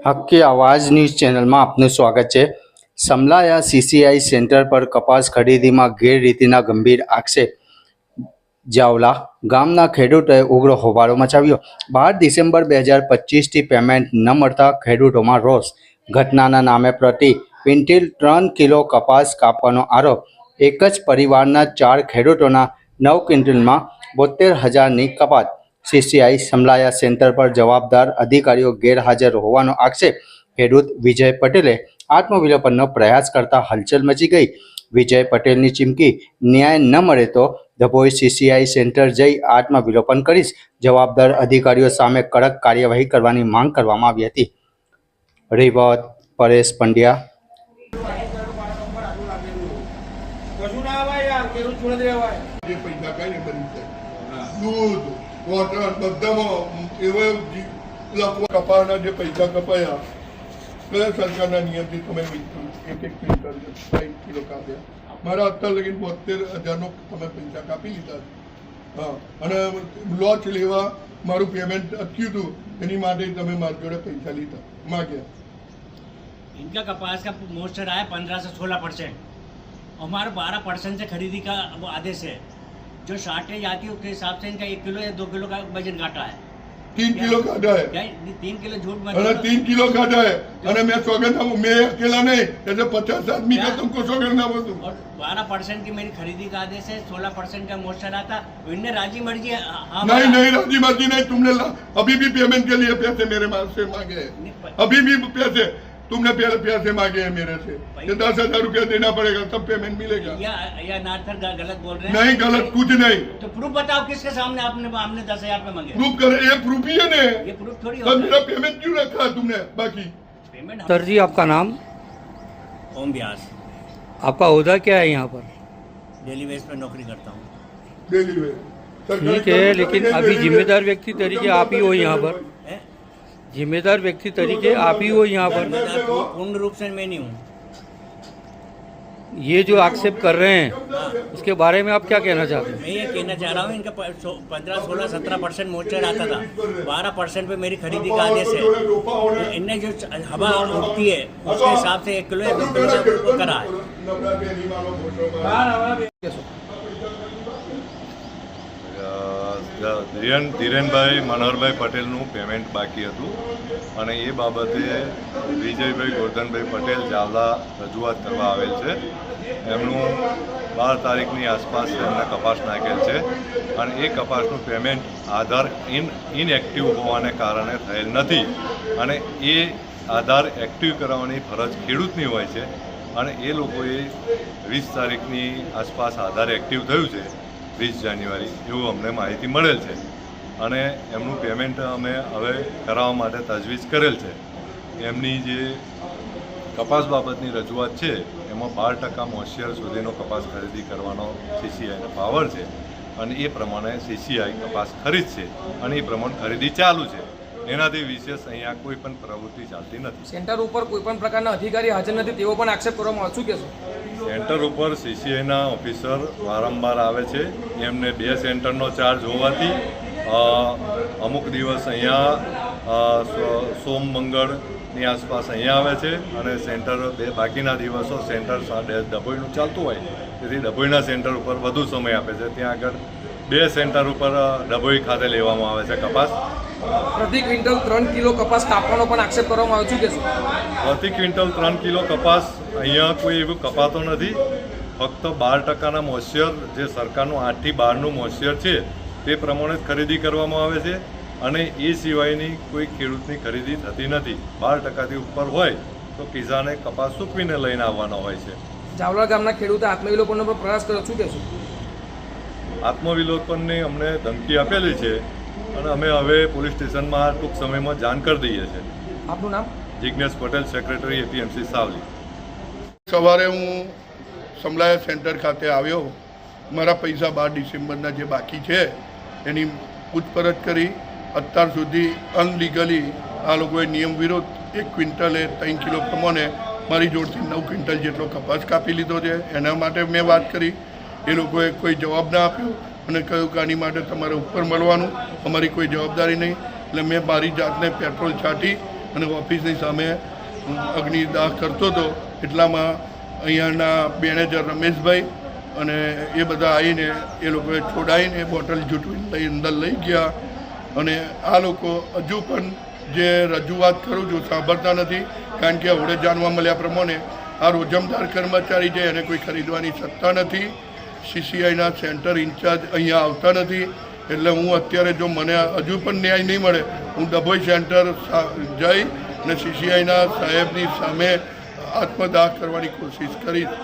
હક્કી આવાજ ન્યૂઝ ચેનલમાં આપનું સ્વાગત છે સમલાયા સીસીઆઈ સેન્ટર પર કપાસ ખરીદીમાં ગેરરીતિના ગંભીર આક્ષેપ જાવલા ગામના ખેડૂતોએ ઉગ્ર હોબાળો મચાવ્યો બાર ડિસેમ્બર બે હજાર પચીસથી પેમેન્ટ ન મળતા ખેડૂતોમાં રોષ ઘટનાના નામે પ્રતિ ક્વિન્ટિલ ત્રણ કિલો કપાસ કાપવાનો આરોપ એક જ પરિવારના ચાર ખેડૂતોના નવ ક્વિન્ટલમાં બોતેર હજારની કપાત સીસીઆઈ સમલાયા સેન્ટર પર જવાબદાર અધિકારીઓ ગેરહાજર હોવાનો આક્ષેપ ખેડૂત વિજય પટેલે આત્મવિલોપનનો પ્રયાસ કરતા હલચલ મચી ગઈ. વિજય પટેલની ચીમકી ન્યાય ન મળે તો ધભોઈ સીસીઆઈ સેન્ટર જઈ આત્મવિલોપન કરીશ જવાબદાર અધિકારીઓ સામે કડક કાર્યવાહી કરવાની માંગ કરવામાં આવી હતી. રિવત પરેશ પંડ્યા. કશું ના આવે યાર ખેડૂત છોડી દેવાય જે પૈસા કઈ બની જાય દૂધ વોટર બધામાં એવો જી- લખવા કપાના જે પૈસા કપાયા કયા સરકારના નિયમથી તમે વીસ- એક એક ક્વિન્ટલ સાઠ કિલો કાપ્યા મારા અત્યાર લગીન બોતેર હજારનો તમે પૈસા કાપી લીધા છે. હા અને લોચ લેવા મારું પેમેન્ટ અટક્યું હતું એની માટે તમે મારી જોડે પૈસા લીધા માગ્યા इनका कपास का मोस्टर आया पंद्रह से सोलह परसेंट हमारा बारह परसेंट से खरीदी का वो आदेश है जो शार्टेज आती है उसके हिसाब से इनका एक किलो या दो किलो का वज़न घाटा है। तीन किलो घाटा है। तीन किलो झूठ मत अरे तीन किलो घाटा है। अरे मैं सोगंद मैं अकेला नहीं जैसे पचास आदमी का तुमको सोगंद ना बोलू बारह परसेंट की मेरी खरीदी का आदेश है सोलह परसेंट का मोर्चा आता इनने राज़ी मर्ज़ी हाँ, हाँ, नहीं नहीं राज़ी मर्ज़ी नहीं तुमने अभी भी पेमेंट के लिए पैसे मेरे से मांगे अभी भी पैसे। तुमने पहले पैसे मांगे हैं मेरे से। कि दस हज़ार रुपया देना पड़ेगा तब पेमेंट मिलेगा। या या नार्थर ग- गलत बोल रहे हैं? नहीं गलत कुछ नहीं। तो प्रूफ बताओ किसके सामने आपने हमने दस हज़ार रुपये मांगे? प्रूफ करे ये प्रूफ ही है ने। ये प्रूफ थोड़ी तब मेरा पेमेंट क्यों रखा तुमने? बाकी। पेमेंट सर जी आपका नाम? ओम व्यास। आपका अहदा क्या है यहाँ पर? डेली बेस पे नौकरी करता हूँ। डेली सरकारी ठीक है लेकिन अभी जिम्मेदार व्यक्ति तरीके आप ही हो यहाँ पर? जिम्मेदार व्यक्ति तरीके आप ही हो यहाँ पर। पूर्ण रूप से मैं नहीं हूँ। ये जो आक्षेप कर रहे हैं उसके बारे में आप क्या कहना चाहते हैं? मैं ये कहना चाह रहा हूँ इनका पंद्रह सोलह सत्रह परसेंट मोचर आता था। बारह परसेंट पे मेरी खरीदी का आदेश है। तो इनने जो हवा उठती है उसके हिसाब से एक किलो या दो किलो करा है। ધીરેન, ધીરેનભાઈ, મનોહરભાઈ પટેલનું પેમેન્ટ બાકી હતું. અને એ બાબતે વિજયભાઈ ગોરધનભાઈ પટેલ જાવલા રજૂઆત કરવા આવેલ છે. એમનું બાર તારીખની આસપાસ એમને કપાસ નાખેલ છે. અને એ કપાસનું પેમેન્ટ આધાર ઇન ઇનએક્ટિવ હોવાને કારણે થયેલ નથી. અને એ આધાર એક્ટિવ કરાવવાની ફરજ ખેડૂતની હોય છે. અને એ લોકોએ વીસ તારીખની આસપાસ આધાર એક્ટિવ થયું છે. વીસ જાન્યુઆરી એવું અમને માહિતી મળેલ છે. અને એમનું પેમેન્ટ અમે હવે કરાવવા માટે તજવીજ કરેલ છે. એમની જે કપાસ બાબતની રજૂઆત છે, એમાં બાર ટકા મોશિયર સુધીનો કપાસ ખરીદી કરવાનો સીસીઆઈનો પાવર છે. અને એ પ્રમાણે સીસીઆઈ કપાસ ખરીદશે. અને એ પ્રમાણે ખરીદી ચાલુ છે. એનાથી વિશેષ અહીંયા કોઈ પણ પ્રવૃત્તિ ચાલતી નથી. સેન્ટર ઉપર કોઈ પણ પ્રકારના અધિકારી હાજર નથી તેવો પણ આક્ષેપ કરવામાં શું કહેશો? સેન્ટર ઉપર સીસીઆઈના ઓફિસર વારંવાર આવે છે. એમને બે સેન્ટરનો ચાર્જ હોવાથી અમુક દિવસ અહીંયા સોમ મંગળની આસપાસ અહીંયા આવે છે અને સેન્ટર બે બાકીના દિવસો સેન્ટર ડભોઈનું ચાલતું હોય તેથી ડભોઈના સેન્ટર ઉપર વધુ સમય આપે છે. ત્યાં આગળ બે સેન્ટર ઉપર ડભોઈ ખાતે લેવામાં આવે છે કપાસ. પ્રતિ ક્વિન્ટલ ત્રણ કિલો કપાસ કાપવાનો પણ આક્ષેપ કરવામાં આવ્યો છે કે પ્રતિ ક્વિન્ટલ ત્રણ કિલો કપાસ અહીંયા કોઈ એવું કપાતો નથી. ફક્ત બાર ટકાના મોઇશ્ચર જે સરકારનું આઠથી બારનું મોઇશ્ચર છે તે પ્રમાણે જ ખરીદી કરવામાં આવે છે. અને એ સિવાયની કોઈ ખેડૂતની ખરીદી થતી નથી. બાર ટકાથી ઉપર હોય તો કિસાને કપાસ સૂકવીને લઈને આવવાનો હોય છે. જાવલા ગામના ખેડૂતે આત્મવિલોપનનો પણ પ્રયાસ કર્યો શું? કહેશો આત્મવિલોપનની અમને ધમકી આપેલી છે. અને અમે હવે પોલીસ સ્ટેશનમાં ટૂંક સમયમાં જાણ કરી દઈએ છીએ. આપનું નામ? Jignesh Patel secretary APMC Savli. સવારે હું સમલાયા સેન્ટર ખાતે આવ્યો. મારા પૈસા બાર ડિસેમ્બરના જે બાકી છે એની પૂછપરછ કરી. અત્યાર સુધી અનલીગલી આ લોકોએ નિયમ વિરોધ એક ક્વિન્ટલે ત્રણ કિલો પ્રમાણે મારી જોડથી નવ ક્વિન્ટલ જેટલો કપાસ કાપી લીધો છે. એના માટે મેં વાત કરી. એ લોકોએ કોઈ જવાબ ના આપ્યો. અને કહ્યું કે આની માટે તમારે ઉપર મળવાનું? અમારી કોઈ જવાબદારી નહીં. એટલે મેં મારી જાતને પેટ્રોલ છાંટી અને ઓફિસની સામે અગ્નિદાહ કરતો હતો. એટલામાં અહીંયાના મેનેજર રમેશભાઈ અને એ બધા આવીને એ લોકોએ છોડાવીને બોટલ જૂટવીને લઈ અંદર લઈ ગયા. અને આ લોકો હજુ પણ જે રજૂઆત કરું છું સાંભળતા નથી, કારણ કે હવે જાણવા મળ્યા પ્રમાણે આ રોજમદાર કર્મચારી છે, એને કોઈ ખરીદવાની સત્તા નથી. સીસીઆઈના સેન્ટર ઇન્ચાર્જ અહીંયા આવતા નથી. એટલે હું અત્યારે જો મને હજુ પણ ન્યાય નહીં મળે, હું ડભોઈ સેન્ટર જઈ અને સીસીઆઈના સાહેબની સામે આત્મદાહ કરવાની કોશિશ કરીશ.